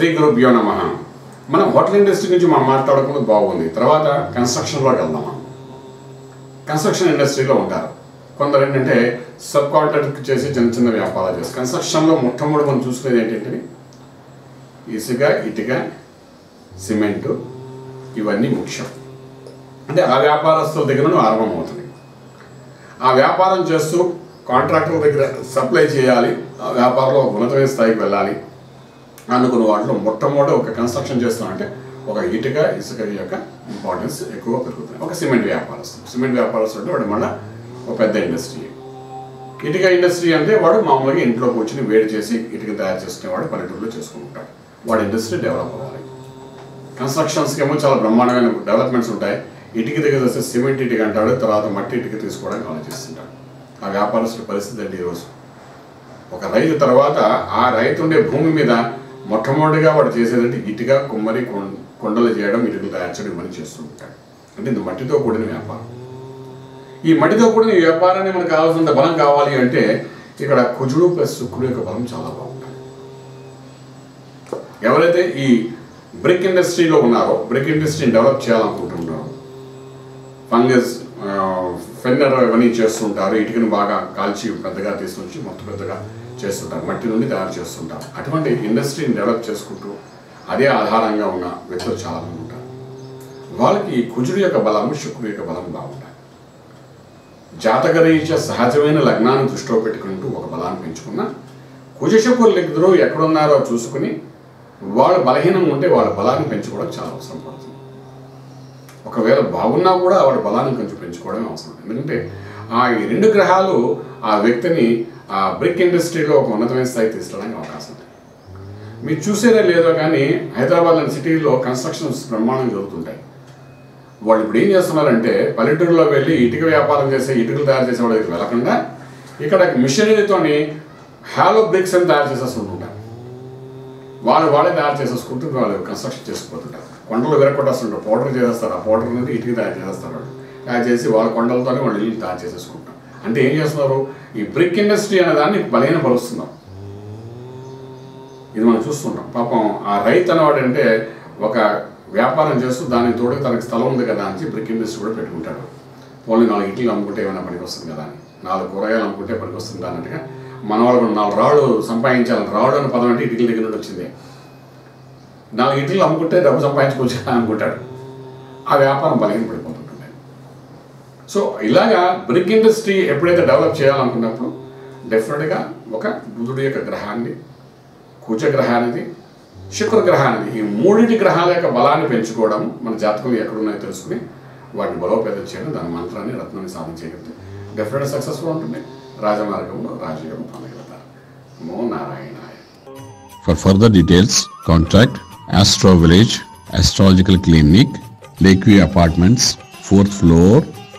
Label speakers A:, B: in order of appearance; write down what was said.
A: శ్రీ గురుభ్యో నమ. మనం హోటల్ ఇండస్ట్రీ నుంచి మనం మాట్లాడుకున్నది బాగుంది. తర్వాత కన్స్ట్రక్షన్లోకి వెళ్దాం మనం. కన్స్ట్రక్షన్ ఇండస్ట్రీలో ఉంటారు. కొందరు ఏంటంటే సబ్ కాంట్రాక్ట్ చేసి చిన్న చిన్న వ్యాపారాలు చేస్తారు. కన్స్ట్రక్షన్లో మొట్టమొదటి మనం చూసుకునేది ఏంటంటే ఇసుక ఇటుక సిమెంటు ఇవన్నీ ముఖ్యం. అంటే ఆ వ్యాపారస్తుల దగ్గర ఆరంభమవుతుంది ఆ వ్యాపారం చేస్తూ కాంట్రాక్టర్ దగ్గర సప్లై చేయాలి. ఆ వ్యాపారంలో ఉన్నతమైన స్థాయికి వెళ్ళాలి. అనుకున్న వాటిలో మొట్టమొదటి ఒక కన్స్ట్రక్షన్ చేస్తామంటే ఒక ఇటుక ఇసుక యొక్క ఇంపార్టెన్స్ ఎక్కువ పెరుగుతుంది ఒక సిమెంట్ వ్యాపారస్తుడు సిమెంట్ వ్యాపారస్తుడు అంటే వాడు మళ్ళీ ఒక పెద్ద ఇండస్ట్రీ ఇటుక ఇండస్ట్రీ అంటే వాడు మామూలుగా ఇంట్లో కూర్చుని వేడి చేసి ఇటుక తయారు చేసుకునేవాడు పల్లెటూరులో చేసుకుంటాడు. వాడి ఇండస్ట్రీ డెవలప్ అవ్వాలి. కన్స్ట్రక్షన్స్కి ఏమో చాలా బ్రహ్మాండమైన డెవలప్మెంట్స్ ఉంటాయి. ఇటుక దగ్గర వస్తే సిమెంట్ ఇటుక అంటాడు తర్వాత మట్టి ఇటుక తీసుకోవడానికి ఆలోచిస్తుంటాడు. ఆ వ్యాపారస్తుడి పరిస్థితి అండి ఈరోజు ఒక రైతు తర్వాత ఆ రైతు ఉండే భూమి మీద మొట్టమొదటిగా వాడు చేసేదంటే ఇటుక కుమ్మరి కొండలు చేయడం ఇటుకలు తయారు చేయడం ఇవన్నీ చేస్తూ ఉంటాడు. అంటే ఇది మట్టితో కూడిన వ్యాపారం. ఈ మట్టితో కూడిన ఈ వ్యాపారాన్ని మనకు కావాల్సినంత బలం కావాలి అంటే ఇక్కడ కుజుడు ప్లస్ శుక్రుడు యొక్క బలం చాలా బాగుంటుంది. ఎవరైతే ఈ బ్రిక్ ఇండస్ట్రీలో ఉన్నారో బ్రిక్ ఇండస్ట్రీని డెవలప్ చేయాలనుకుంటున్నారో ఫంగస్ ఫెన్నర్ ఇవన్నీ చేస్తుంటారు ఇటుకను బాగా కాల్చి పెద్దగా తీసుకొచ్చి మొత్తం పెద్దగా చేస్తుంటారు మట్టి నుండి తయారు చేస్తుంటారు అటువంటి ఇండస్ట్రీని డెవలప్ చేసుకుంటూ అదే ఆధారంగా ఉన్న వ్యక్తులు చాలామంది ఉంటారు. వాళ్ళకి కుజుడు యొక్క బలము శుక్రుడు యొక్క బలం బాగుంటాయి. జాతకరీత్యా సహజమైన లగ్నాన్ని దృష్టిలో పెట్టుకుంటూ ఒక బలాన్ని పెంచుకున్న కుజశుకులు ఇద్దరు ఎక్కడున్నారో చూసుకుని వాళ్ళు బలహీనంగా ఉంటే వాళ్ళ బలాన్ని పెంచుకోవడం చాలా అవసరం పడుతుంది. ఒకవేళ బాగున్నా కూడా వాడి బలాన్ని కొంచెం పెంచుకోవడం అవసరం. ఎందుకంటే ఈ రెండు గ్రహాలు ఆ వ్యక్తిని ఆ బ్రిక్ ఇండస్ట్రీలో ఒక ఉన్నతమైన స్థాయి తీసుకెళ్ళడానికి అవకాశం ఉంది. మీరు చూసేదే లేదో కానీ హైదరాబాద్ లాంటి సిటీలో కన్స్ట్రక్షన్స్ బ్రహ్మాండం జరుగుతుంటాయి. వాళ్ళు ఇప్పుడు ఏం చేస్తున్నారంటే పల్లెటూరులో వెళ్ళి ఇటుక వ్యాపారం చేసే ఇటుకలు తయారు చేసే వాళ్ళ దగ్గరికి వెళ్ళకుండా ఇక్కడ మిషనరీతోని హ్యాలో బ్రిక్స్ అని తయారు చేసేస్తుంటుంటారు వాళ్ళు వాళ్ళే తయారు చేసేసుకుంటూ వాళ్ళు కన్స్ట్రక్షన్ చేసుకుపోతుంటారు. కొండలు విరగొట్టేస్తుంటారు పౌడర్ చేసేస్తారు ఆ పౌడర్ నుండి ఇటుక తయారు చేసేస్తారు వాళ్ళు. చేసి వాళ్ళ కొండలతోనే వాళ్ళు ఇల్లు తయారు చేసేసుకుంటాం అంటే ఏం చేస్తున్నారు? ఈ బ్రిక్ ఇండస్ట్రీ అనే దాన్ని బలహీన పరుస్తున్నాం ఇది మనం చూస్తుంటాం పాపం ఆ రైతు అనేవాడు అంటే ఒక వ్యాపారం చేస్తూ దానికి తోడు తనకి స్థలం ఉంది కదా అని బ్రిక్ ఇండస్ట్రీ కూడా పెట్టుకుంటాడు. పోలి నాలుగు ఇడ్లీలు అమ్ముకుంటే ఏమైనా పనికి వస్తుంది కదా అని. నాలుగు కూరగాయలు అమ్ముకుంటే పనికి వస్తుంది అన్నట్టుగా మన వాళ్ళు నాలుగు రాళ్ళు సంపాదించాలని రాళ్ళు అనే పదం అంటే ఇటుకల దగ్గర నుండి వచ్చింది. నాలుగు ఇడ్లీలు అమ్ముకుంటే డబ్బు సంపాదించుకోవచ్చు అని అనుకుంటాడు. ఆ వ్యాపారం బలహీన పడిపోతుంది సో ఇలాగా బ్రిక్ ఇండస్ట్రీ ఎప్పుడైతే డెవలప్ చేయాలనుకున్నప్పుడు డెఫినెట్గా ఒక బుధుడి యొక్క గ్రహాన్ని కుజ గ్రహానికి శుక్ర గ్రహానిది ఈ మూడింటి గ్రహాల యొక్క బలాన్ని పెంచుకోవడం మన జాతకం ఎక్కడున్నాయో తెలుసుకుని వాటిని బలోపేతం చేయడం దాని మంత్రాన్ని రత్నాన్ని సాధించగలిగితే డెఫినెట్ సక్సెస్ఫుల్ ఉంటుంది. రాజమార్గంలో రాజయోగం పొందగలుగుతారు నమో నారాయణాయ. For further details contact astro village Astrological Clinic, Lakeview Apartments, 4th floor,